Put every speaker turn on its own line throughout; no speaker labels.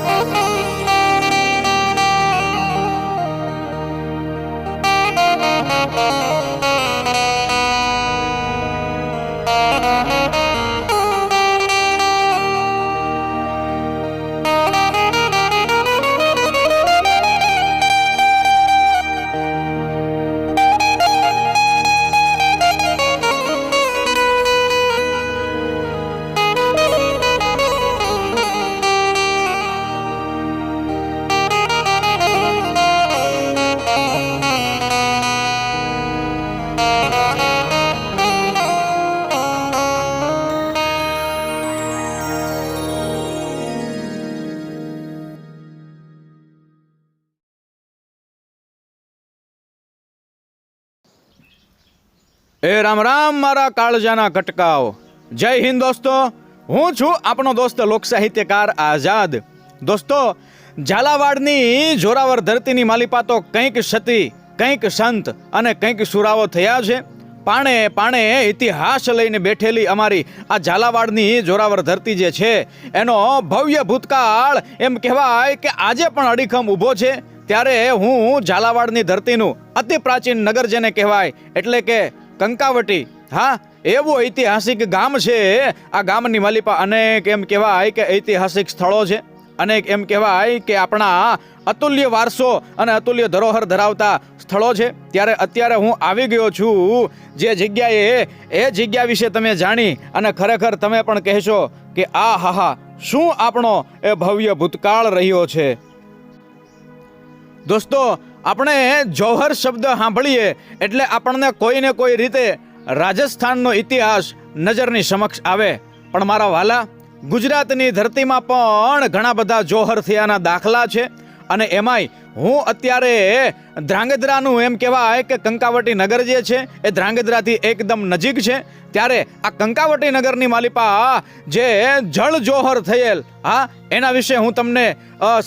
Música એ રામ રામ, મારા કાળજાના કટકાઓ. જય હિન્દ દોસ્તો, હું છું આપણો દોસ્ત લોક સાહિત્યકાર આઝાદ. દોસ્તો, ઝાલાવાડની જોરાવર ધરતીની માલિપા તો કંઈક સતી, કંઈક સંત અને કંઈક સુરાવો થયા છે. પાણે પાણે ઇતિહાસ લઈને બેઠેલી અમારી આ ઝાલાવાડની જોરાવર ધરતી જે છે, એનો ભવ્ય ભૂતકાળ એમ કહેવાય કે આજે પણ અડીખમ ઊભો છે. ત્યારે હું ઝાલાવાડની ધરતીનું અતિ પ્રાચીન નગર જેને કહેવાય, એટલે કે કંકાવટી. હા, એવું ઐતિહાસિક ગામ છે. આ ગામની માલિપા અનેક એમ કહેવાય કે ઐતિહાસિક સ્થળો છે. અનેક એમ કહેવાય કે આપણા અતુલ્ય વારસો અને અતુલ્ય ધરોહર ધરાવતા સ્થળો છે. ત્યારે અત્યારે હું આવી ગયો છું. જે જગ્યાએ, એ જગ્યા વિશે તમે જાણી અને ખરેખર તમે પણ કહેશો કે આ હા હા, શું આપણો એ ભવ્ય ભૂતકાળ રહ્યો છે. દોસ્તો આપણે જૌહર શબ્દ સાંભળીએ એટલે આપણને કોઈને કોઈ રીતે રાજસ્થાનનો ઇતિહાસ નજરની સમક્ષ આવે. પણ મારા વાલા, ગુજરાતની ધરતીમાં પણ ઘણા બધા જોહર થયાના દાખલા છે. અને એમાંય હું અત્યારે ધ્રાંગધ્રાનું એમ કહેવાય કે કંકાવટી નગર જે છે, એ ધ્રાંગધ્રાથી એકદમ નજીક છે. ત્યારે આ કંકાવટી નગરની માલિપા જે જળ જોહર થયેલ, હા, એના વિશે હું તમને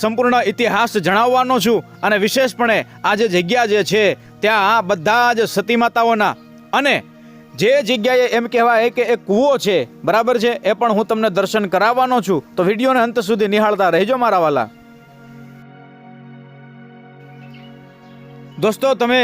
સંપૂર્ણ ઇતિહાસ જણાવવાનો છું. અને વિશેષપણે આ જે જગ્યા જે છે, ત્યાં બધા જ સતી માતાઓના અને જે જગ્યાએ એમ કહેવાય કે એ કૂવો છે, બરાબર છે, એ પણ હું તમને દર્શન કરાવવાનો છું. તો વિડીયોને અંત સુધી નિહાળતા રહેજો મારા વાલા. દોસ્તો, તમે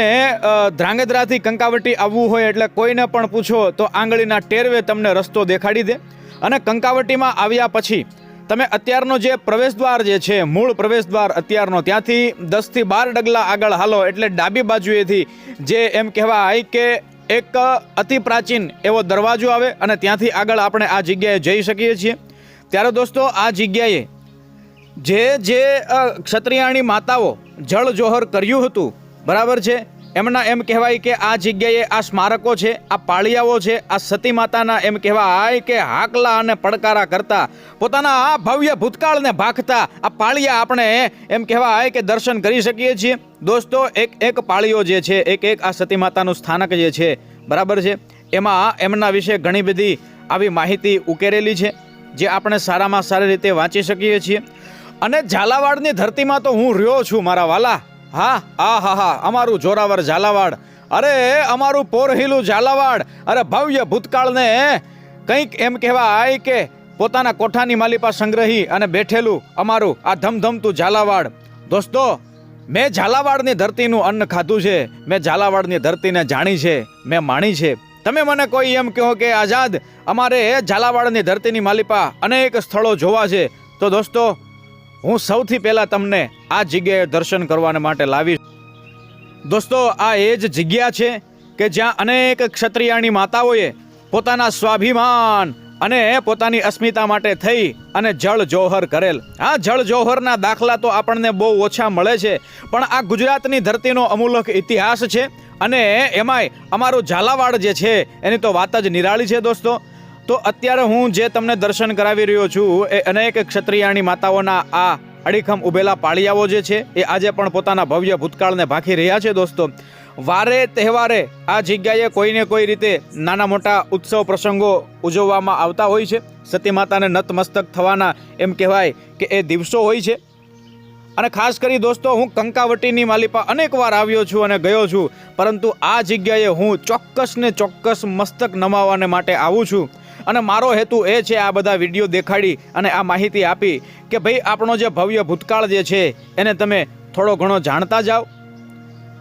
ધ્રાંગધ્રાથી કંકાવટી આવવું હોય એટલે કોઈને પણ પૂછો તો આંગળીના ટેરવે તમને રસ્તો દેખાડી દે. અને કંકાવટીમાં આવ્યા પછી તમે અત્યારનો જે પ્રવેશ દ્વાર જે છે, મૂળ પ્રવેશ દ્વાર અત્યારનો, ત્યાંથી દસથી બાર ડગલા આગળ હાલો એટલે ડાબી બાજુએથી જે એમ કહેવાય કે એક અતિ પ્રાચીન એવો દરવાજો આવે અને ત્યાંથી આગળ આપણે આ જગ્યાએ જઈ શકીએ છીએ. ત્યારે દોસ્તો, આ જગ્યાએ જે જે ક્ષત્રિયાણી માતાઓ જળ જોહર કર્યું હતું બરાબર છે? એમના એમ કહેવાય કે આ જગ્યાએ આ સ્મારકો છે, આ પાળિયાઓ છે, આ સતી માતાના એમ કહેવાય કે હાકલા અને પડકારા કરતા, પોતાના આ ભવ્ય ભૂતકાળને ભાખતા, આ પાળિયા આપણે એમ કહેવાય કે દર્શન કરી શકીએ છીએ. દોસ્તો, એક એક પાળીઓ જે છે, એક એક આ સતી માતાનું સ્થાનક જે છે, બરાબર છે? એમાં એમના વિશે ઘણી બધી આવી માહિતી ઉકેરેલી છે, જે આપણે સારામાં સારી રીતે વાંચી શકીએ છીએ. અને ઝાલાવાડની ધરતીમાં તો હું રહ્યો છું, મારા વાલા. હા આ હા હા, અમારું જોરાવર ઝાલાવાડ. અરે, અમારું પોરહીલું ઝાલાવાડ. અરે, ભવ્ય ભૂતકાળને કંઈક એમ કહેવાય કે પોતાના કોઠાની માલિપા સંગ્રહી અને બેઠેલું અમારું આ ધમધમતું ઝાલાવાડ. દોસ્તો, મેં ઝાલાવાડની ધરતીનું અન્ન ખાધું છે. મેં ઝાલાવાડની ધરતીને જાણી છે. મેં માણી છે. તમે મને કોઈ એમ કહો કે આઝાદ, અમારે ઝાલાવાડની ધરતીની માલિપા અનેક સ્થળો જોવા છે. તો દોસ્તો હું સૌથી પહેલાં તમને આ જગ્યાએ દર્શન કરવાને માટે લાવીશ. દોસ્તો, આ એ જ જગ્યા છે કે જ્યાં અનેક ક્ષત્રિયાણી માતાઓએ પોતાના સ્વાભિમાન અને પોતાની અસ્મિતા માટે થઈ અને જળ જોહર કરેલ. આ જળ જોહરના દાખલા તો આપણને બહુ ઓછા મળે છે, પણ આ ગુજરાતની ધરતીનો અમૂલક ઇતિહાસ છે અને એમાંય અમારું ઝાલાવાડ જે છે, એની તો વાત જ નિરાળી છે દોસ્તો. તો અત્યારે હું જે તમને દર્શન કરાવી રહ્યો છું, એ અનેક ક્ષત્રિયાણી માતાઓના આ અડીખમ ઉભેલા પાળિયાઓ જે છે, એ આજે પણ પોતાના ભવ્ય ભૂતકાળને ભાખી રહ્યા છે દોસ્તો. વારે તહેવારે આ જગ્યાએ કોઈને કોઈ રીતે નાના મોટા ઉત્સવ પ્રસંગો ઉજવવામાં આવતા હોય છે. સતી માતાને નતમસ્તક થવાના એમ કહેવાય કે એ દિવસો હોય છે. અને ખાસ કરી દોસ્તો, હું કંકાવટીની માલિપા અનેક વાર આવ્યો છું અને ગયો છું, પરંતુ આ જગ્યાએ હું ચોક્કસ ને ચોક્કસ મસ્તક નમાવવાને માટે આવું છું. અને મારો હેતુ એ છે આ બધા વીડિયો દેખાડી અને આ માહિતી આપી કે ભાઈ, આપણો જે ભવ્ય ભૂતકાળ જે છે, એને તમે થોડો ઘણો જાણતા જાઓ.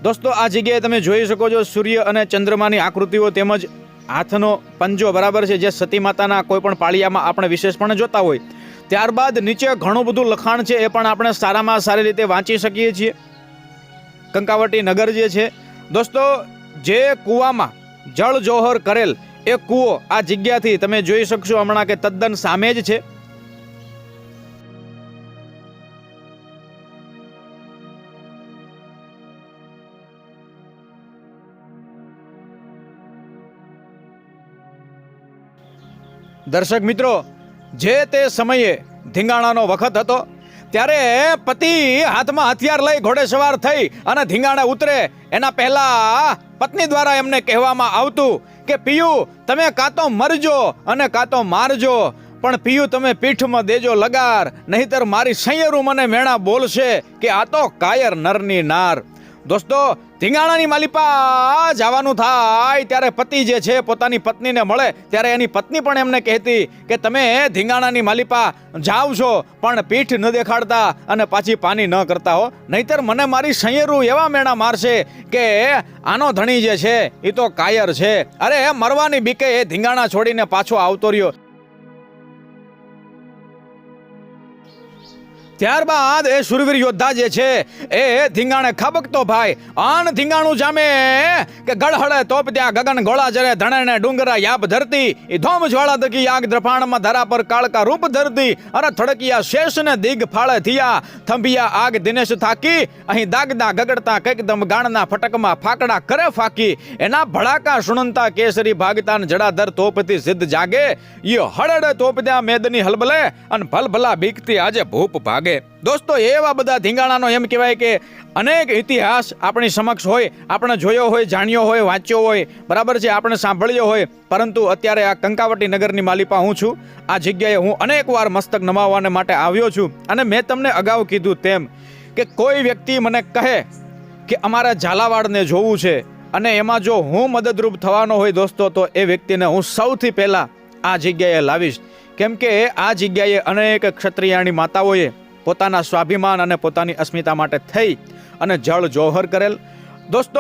દોસ્તો, આ જગ્યાએ તમે જોઈ શકો છો સૂર્ય અને ચંદ્રમાની આકૃતિઓ તેમજ હાથનો પંજો બરાબર છે, જે સતી માતાના કોઈપણ પાળિયામાં આપણે વિશેષપણે જોતા હોય. ત્યારબાદ નીચે ઘણું બધું લખાણ છે, એ પણ આપણે સારામાં સારી રીતે વાંચી શકીએ છીએ. કંકાવટી નગર જે છે. દોસ્તો, જે કૂવામાં જળ જોહર કરેલ એ કૂવો આ જગ્યાથી તમે જોઈ શકશો હમણાં કે તદ્દન સામે જ છે. દર્શક મિત્રો, જે તે સમયે ધીંગાણાનો વખત હતો, ત્યારે પતિ હાથમાં હથિયાર લઈ ઘોડે સવાર થઈ અને ધીંગાણે ઉતરે. એના પહેલા પત્ની દ્વારા એમને કહેવામાં આવતું કે પિયુ, તમે કાં તો મરજો અને કાં તો મારજો, પણ પિયુ, તમે પીઠમાં દેજો લગાર, નહીતર મારી સૈયરું મને મેણા બોલશે કે આ તો કાયર નરની નાર. દોસ્તો, ધીંગાણાની માલિપા જવાનું થાય ત્યારે પતિ જે છે પોતાની પત્નીને મળે ત્યારે એની પત્ની પણ એમને કહેતી કે તમે ધીંગાણાની માલિપા જાવ છો, પણ પીઠ ન દેખાડતા અને પાછી પાની ન કરતા હો. નહીતર મને મારી સૈયરું એવા મેણા મારશે કે આનો ધણી જે છે એ તો કાયર છે. અરે, મરવાની બીકે એ ધીંગાણા છોડીને પાછો આવતો રહ્યો. ત્યારબાદ એ શુરવીર યોદ્ધા જે છે, એ ધીંગાણે ખબકતો ભાઈ. આન ધીંગાણું જામે કે ગળહળે તોપ ત્યાં ગગન ગોળા જરે ધણેને ડુંગરા યાબ ધરતી. એ ધોમ જ્વાળા દકી આગ દ્રફાણમાં ધરા પર કાળકા રૂપ ધરતી. અરે થડકિયા શેષ ને દિગ ફાળે થિયા. થંભિયા આગ દિનેશ થાકી. અહીં દાગદા ગગડતા કઈકદમ ગાણના ફટકમાં ફાકડા કરે ફાકી. એના ભડાકા સુણનતા કેસરી ભાગતાન જડાધર તોપથી સિદ્ધ જાગે. યો હળડ તોપ ત્યાં મેદની હલબલે અને ભલભલા બીકતી આજે ભૂપ ભાગે. દોસ્તો, એવા બધા ધીંગાણાનો એમ કહેવાય કે અનેક ઇતિહાસ આપણી સમક્ષ હોય, આપણે જોયો હોય, જાણ્યો હોય, વાંચ્યો હોય, બરાબર છે, આપણે સાંભળ્યો હોય. પરંતુ અત્યારે આ કંકાવટી નગરની માલિપા હું છું. આ જગ્યાએ હું અનેક વાર મસ્તક નમાવવાને માટે આવ્યો છું. અને મેં તમને અગાઉ કીધું તેમ કે કોઈ વ્યક્તિ મને કહે કે અમારા ઝાલાવાડને જોવું છે અને એમાં જો હું મદદરૂપ થવાનો હોય દોસ્તો, તો એ વ્યક્તિને હું સૌથી પહેલાં આ જગ્યાએ લાવીશ. કેમ કે આ જગ્યાએ અનેક ક્ષત્રિયાણી માતાઓએ પોતાના સ્વાભિમાન અને પોતાની અસ્મિતા માટે થઈ અને જળ જોહર કરેલ. દોસ્તો,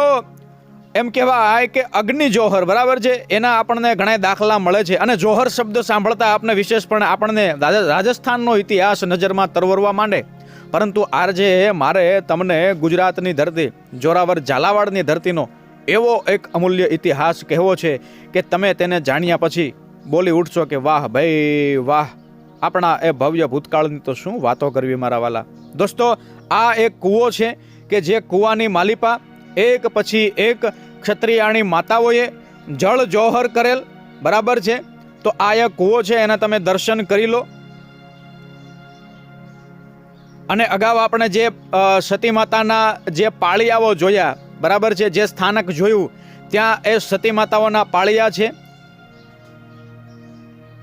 એમ કહેવાય કે અગ્નિ જોહર, બરાબર છે? એના આપણને ઘણા દાખલા મળે છે અને જોહર શબ્દ સાંભળતા આપણે વિશેષપણે આપણને રાજ- રાજસ્થાનનો ઇતિહાસ નજરમાં તરવરવા માંડે. પરંતુ આજે મારે તમને ગુજરાતની ધરતી, જોરાવર ઝાલાવાડની ધરતીનો એવો એક અમૂલ્ય ઇતિહાસ કહેવો છે કે તમે તેને જાણ્યા પછી બોલી ઉઠશો કે, વાહ ભાઈ, વાહ. આપણા એ ભવ્ય ભૂતકાળની તો શું વાતો કરવી મારા વાલા? દોસ્તો, આ એક કૂવો છે કે જે કૂવાની માલિપા, એક પછી એક ક્ષત્રિયાણી માતાઓએ જળ જોહર કરેલ, બરાબર છે? તો આ એક કૂવો છે, એના તમે દર્શન કરી લો. અને અગાઉ આપણે જે સતી માતાના જે પાળિયાઓ જોયા, બરાબર છે? જે સ્થાનક જોયું, ત્યાં એ સતી માતાઓના પાળિયા છે.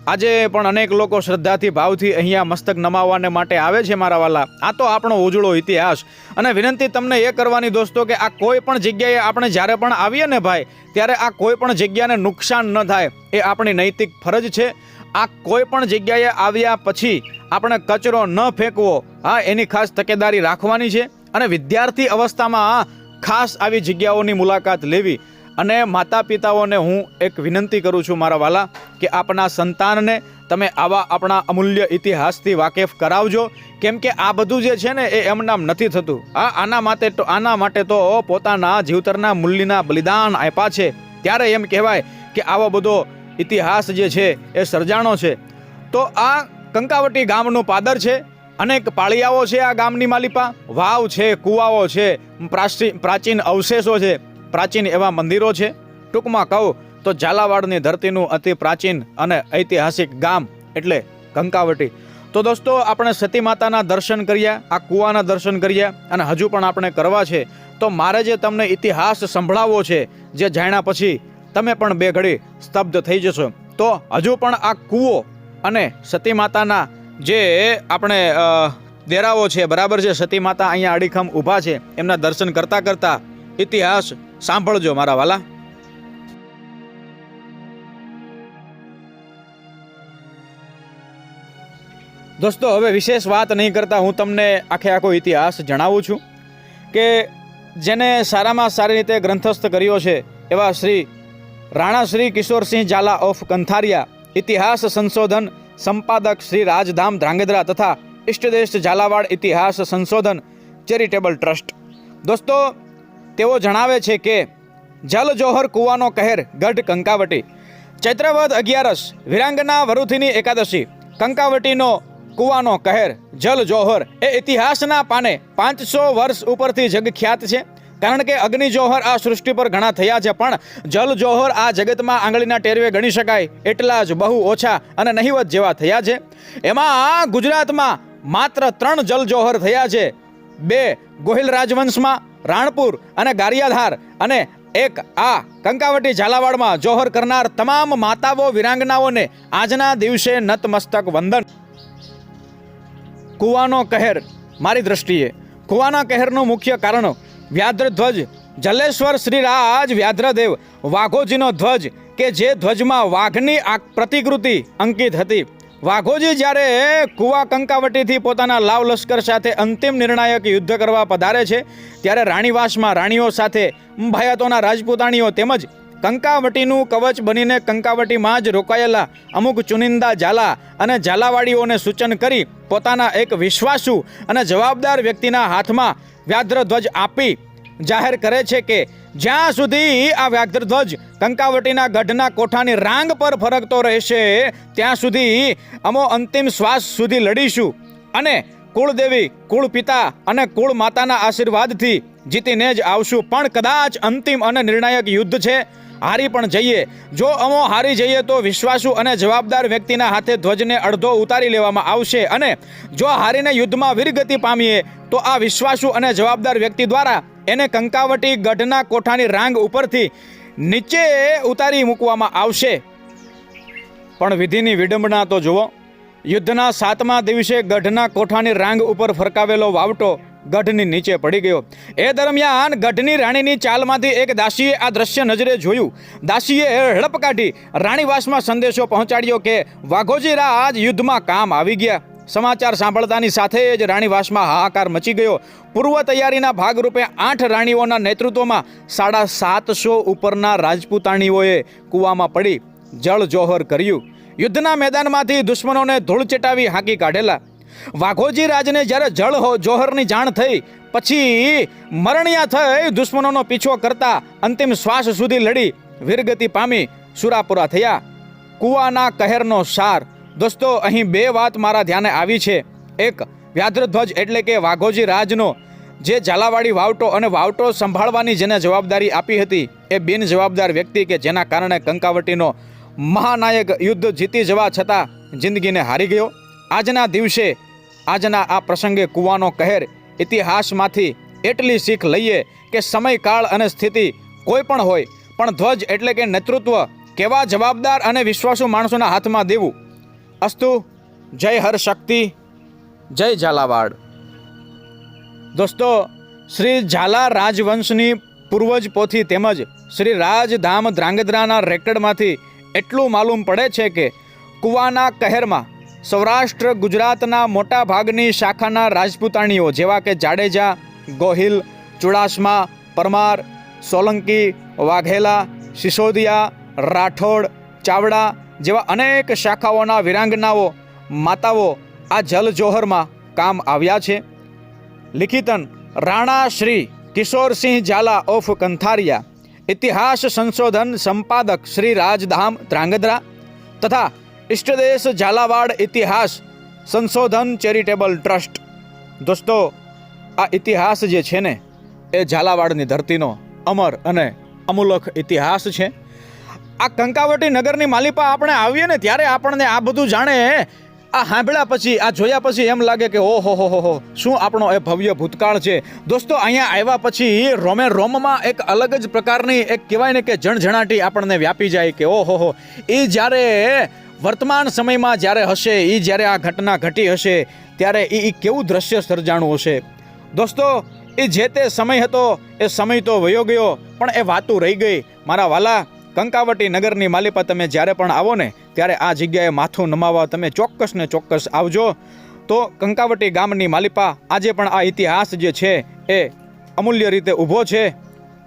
આજે પણ અનેક લોકો શ્રદ્ધાથી ભાવથી અહીંયા મસ્તક નમાવવાને માટે આવે છે મારા વાલા. આ તો આપણો ઉજળો ઇતિહાસ. અને વિનંતી તમને એ કરવાની દોસ્તો કે આ કોઈ પણ જગ્યાએ આપણે જ્યારે પણ આવીએ ને ભાઈ, ત્યારે આ કોઈ પણ જગ્યાને નુકસાન ન થાય. એ આપણી નૈતિક ફરજ છે. આ કોઈ પણ જગ્યાએ આવ્યા પછી આપણે કચરો ન ફેંકવો. હા, એની ખાસ તકેદારી રાખવાની છે. અને વિદ્યાર્થી અવસ્થામાં ખાસ આવી જગ્યાઓની મુલાકાત લેવી. અને માતા પિતાઓને હું એક વિનંતી કરું છું મારા વાલા, કે આપણા સંતાનને તમે આવા આપણા અમૂલ્ય ઇતિહાસથી વાકેફ કરાવજો. કેમ કે આ બધું જે છે ને, એ એમનામ નથી થતું. આ આના માટે તો, આના માટે તો પોતાના જીવતરના મૂલ્યના બલિદાન આપ્યા છે. ત્યારે એમ કહેવાય કે આવો બધો ઇતિહાસ જે છે, એ સર્જાણો છે. તો આ કંકાવટી ગામનું પાદર છે, અનેક પાળિયાઓ છે આ ગામની માલિપા. વાવ છે, કુવાઓ છે પ્રાચીન અવશેષો છે. પ્રાચીન એવા મંદિરો છે. ટૂંકમાં કહું તો ઝાલાવાડની ધરતીનું અતિ પ્રાચીન અને ઐતિહાસિક ગામ એટલે કંકાવટી તો દોસ્તો, આપણે સતી માતાના દર્શન કર્યા આ કુવાના દર્શન કર્યા અને હજુ પણ આપણે કરવા છે, તો મારે જે તમને ઇતિહાસ સંભળાવવો છે, જે જાણ્યા પછી તમે પણ બે ઘડી સ્તબ્ધ થઈ જશો. તો હજુ પણ આ કૂવો અને સતી માતાના જે આપણે દેરાઓ છે, બરાબર છે, સતી માતા અહીંયા અડીખમ ઊભા છે, એમના દર્શન કરતાં કરતા ઇતિહાસ સાંભળજો, મારા વાલા. દોસ્તો, હવે વિશેષ વાત નહીં કરતા હું તમને આખે આખો ઇતિહાસ જણાવું છું કે જેને સારામાં સારી રીતે ગ્રંથસ્થ કર્યો છે એવા શ્રી રાણા શ્રી કિશોરસિંહ ઝાલા ઓફ કંથારિયા, ઇતિહાસ સંશોધન સંપાદક શ્રી રાજધામ ધ્રાંગધ્રા તથા ઇષ્ટદેશ ઝાલાવાડ ઇતિહાસ સંશોધન ચેરિટેબલ ટ્રસ્ટ. દોસ્તો તેઓ જણાવે છે કે, જલ જોહર કુવાનો કહેર, ગઢ કંકાવટી. ચૈત્રવદ અગિયારસ, વિરાંગના વરુથીની એકાદશી. કંકાવટીનો કુવાનો કહેર, જલ જોહર. એ ઇતિહાસના પાને પાંચસો વર્ષ ઉપરથી જગખ્યાત છે. કારણ કે અગ્નિ જોહર આ સૃષ્ટિ પર ઘણા થયા છે, પણ જલ જોહર આ જગતમાં આંગળીના ટેરવે ગણી શકાય. એટલા જ બહુ ઓછા અને નહિવત જેવા થયા છે. એમાં ગુજરાતમાં માત્ર ત્રણ જલ જોહર થયા છે. બે ગોહિલ રાજવંશમાં રાણપુર અને ગારિયાધાર અને એક આ કંકાવટી ઝાલાવાડમાં જોહર કરનાર તમામ માતાઓ વિરાંગનાઓને આજના દિવસે નતમસ્તક વંદન. કુવાનો કહેર, મારી દ્રષ્ટિએ. કુવાના કહેરનું મુખ્ય કારણ વ્યાધ્રધ્વજ જલેશ્વર શ્રી રાજ વ્યાધ્રદેવ વાઘોજીનો ધ્વજ કે જે ધ્વજમાં વાઘની આ પ્રતિકૃતિ અંકિત હતી. વાઘોજી જ્યારે કુવા કંકાવટીથી પોતાના લાવ લશ્કર સાથે અંતિમ નિર્ણાયક યુદ્ધ કરવા પધારે છે, ત્યારે રાણીવાસમાં રાણીઓ સાથે ભયાતોના રાજપૂતાણીઓ તેમજ કંકાવટીનું કવચ બનીને કંકાવટીમાં જ રોકાયેલા અમુક ચુનિંદા ઝાલા અને ઝાલાવાડીઓને સૂચન કરી પોતાના એક વિશ્વાસુ અને જવાબદાર વ્યક્તિના હાથમાં વ્યાધ્રધ્વજ આપી જાહેર કરે છે કે જ્યાં સુધી આ વ્યાઘ્રધ્વજ કંકાવટીના ગઢના કોઠાની રાંગ પર ફરકતો રહેશે, ત્યાં સુધી અમો અંતિમ શ્વાસ સુધી લડીશું અને કુળદેવી કુળ પિતા અને કુળ માતાના આશીર્વાદથી જીતીને જ આવશું. પણ કદાચ અંતિમ અને નિર્ણાયક યુદ્ધ છે, હારી પણ જઈએ. જો અમો હારી જઈએ તો વિશ્વાસુ અને જવાબદાર વ્યક્તિના હાથે ધ્વજને અડધો ઉતારી લેવામાં આવશે અને જો હારીને યુદ્ધમાં વીરગતિ પામીએ, તો આ વિશ્વાસુ અને જવાબદાર વ્યક્તિ દ્વારા એને કંકાવટી ગઢના કોઠાની રાંગ ઉપરથી નીચે ઉતારી મૂકવામાં આવશે. પણ વિધિની વિડંબના તો જુઓ. યુદ્ધના સાતમા દિવસે ગઢના કોઠાની રાંગ ઉપર ફરકાવેલો વાવટો ગઢની નીચે પડી ગયો. એ દરમિયાન ગઢની રાણીની ચાલમાંથી એક દાસીએ આ દ્રશ્ય નજરે જોયું. દાસીએ હડપ કાઢી રાણીવાસમાં સંદેશો પહોંચાડ્યો કે, વાઘોજી રાજ યુદ્ધમાં કામ આવી ગયા. સમાચાર સાંભળતાની સાથે જ રાણીવાસમાં હાહાકાર મચી ગયો. પૂર્વ તૈયારીના ભાગરૂપે આઠ રાણીઓના નેતૃત્વમાં સાડા સાતસો ઉપરના રાજપૂતાણીઓએ કૂવામાં પડી જળ જોહર કર્યું. યુદ્ધના મેદાનમાંથી દુશ્મનોને ધૂળ ચટાવી હાંકી કાઢેલા. વાઘોજી રાજને જ્યારે જળ જોહરની જાણ થઈ, પછી મરણિયા થઈ દુશ્મનોનો પીછો કરતા અંતિમ શ્વાસ સુધી લડી. વીરગતિ પામી સુરાપુરા થયા. કુવાના કહેરનો સાર દોસ્તો, અહીં બે વાત મારા ધ્યાને આવી છે. એક, વ્યાધ્રધ્વજ એટલે કે વાઘોજી રાજનો, જે ઝાલાવાડી વાવટો અને વાવટો સંભાળવાની જેને જવાબદારી આપી હતી, એ બિન જવાબદાર વ્યક્તિ કે જેના કારણે કંકાવટીનો મહાનાયક યુદ્ધ જીતી જવા છતાં જિંદગીને હારી ગયો. આજના દિવસે, આજના આ પ્રસંગે કૂવાનો કહેર ઇતિહાસમાંથી એટલી શીખ લઈએ કે સમયકાળ અને સ્થિતિ કોઈ પણ હોય, પણ ધ્વજ એટલે કે નેતૃત્વ કેવા જવાબદાર અને વિશ્વાસુ માણસોના હાથમાં દેવું? અસ્તુ જય હર શક્તિ જય ઝાલાવાડ દોસ્તો શ્રી ઝાલા રાજવંશની પૂર્વજ પોથી તેમજ શ્રી રાજધામ ધ્રાંગધ્રાના રેકર્ડમાંથી એટલું માલુમ પડે છે કે કુવાના કહેરમાં સૌરાષ્ટ્ર ગુજરાતના મોટા ભાગની શાખાના રાજપૂતાણીઓ જેવા કે જાડેજા, ગોહિલ, ચુડાસમા, પરમાર, સોલંકી, વાઘેલા, સિસોદિયા, રાઠોડ, ચાવડા જેવા અનેક શાખાઓના વિરાંગનાઓ, માતાઓ આ જલજોહરમાં કામ આવ્યા છે. લિખિતન, રાણા શ્રી કિશોરસિંહ ઝાલા ઓફ કંથારિયા, ઇતિહાસ સંશોધન સંપાદક શ્રી રાજધામ ત્રાંગધ્રા, તથા ઇષ્ટદેશ ઝાલાવાડ ઇતિહાસ સંશોધન ચેરિટેબલ ટ્રસ્ટ. દોસ્તો, આ ઇતિહાસ જે છે ને, એ ઝાલાવાડની ધરતીનો અમર અને અમૂલક ઇતિહાસ છે. આ કંકાવટી નગરની માલિપા આપણે આવીએ ને ત્યારે આપણને આ બધું જાણે. આ સાંભળ્યા પછી, આ જોયા પછી એમ લાગે કે ઓહો હો હો શું આપણો એ ભવ્ય ભૂતકાળ છે? દોસ્તો, અહીંયા આવ્યા પછી રોમે રોમમાં એક અલગ જ પ્રકારની એક કહેવાય ને કે જણઝણાટી આપણને વ્યાપી જાય કે ઓહો હો. એ જ્યારે વર્તમાન સમયમાં જ્યારે હશે, એ જ્યારે આ ઘટના ઘટી હશે, ત્યારે એ કેવું દ્રશ્ય સર્જાણું હશે? દોસ્તો, એ જે તે સમય હતો, એ સમય તો વયો ગયો, પણ એ વાતું રહી ગઈ. મારા વાલા કંકાવટી નગરની માલિપા તમે જ્યારે પણ આવો ને, ત્યારે આ જગ્યાએ માથું નમાવા તમે ચોક્કસ ને ચોક્કસ આવજો. તો કંકાવટી ગામની માલિપા આજે પણ આ ઇતિહાસ જે છે એ અમૂલ્ય રીતે ઊભો છે.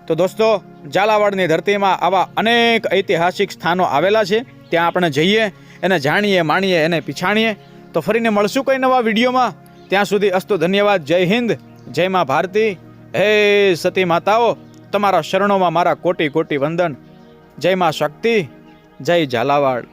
તો દોસ્તો, ઝાલાવાડની ધરતીમાં આવા અનેક ઐતિહાસિક સ્થાનો આવેલા છે. ત્યાં આપણે જઈએ, એને જાણીએ, માણીએ, એને પીછાણીએ. તો ફરીને મળશું કંઈ નવા વિડીયોમાં. ત્યાં સુધી અસ્તુ ધન્યવાદ, જય હિન્દ, જય મા ભારતી. હે સતી માતાઓ, તમારા શરણોમાં મારા કોટી કોટી વંદન. જય મા શક્તિ જય ઝાલાવાડ.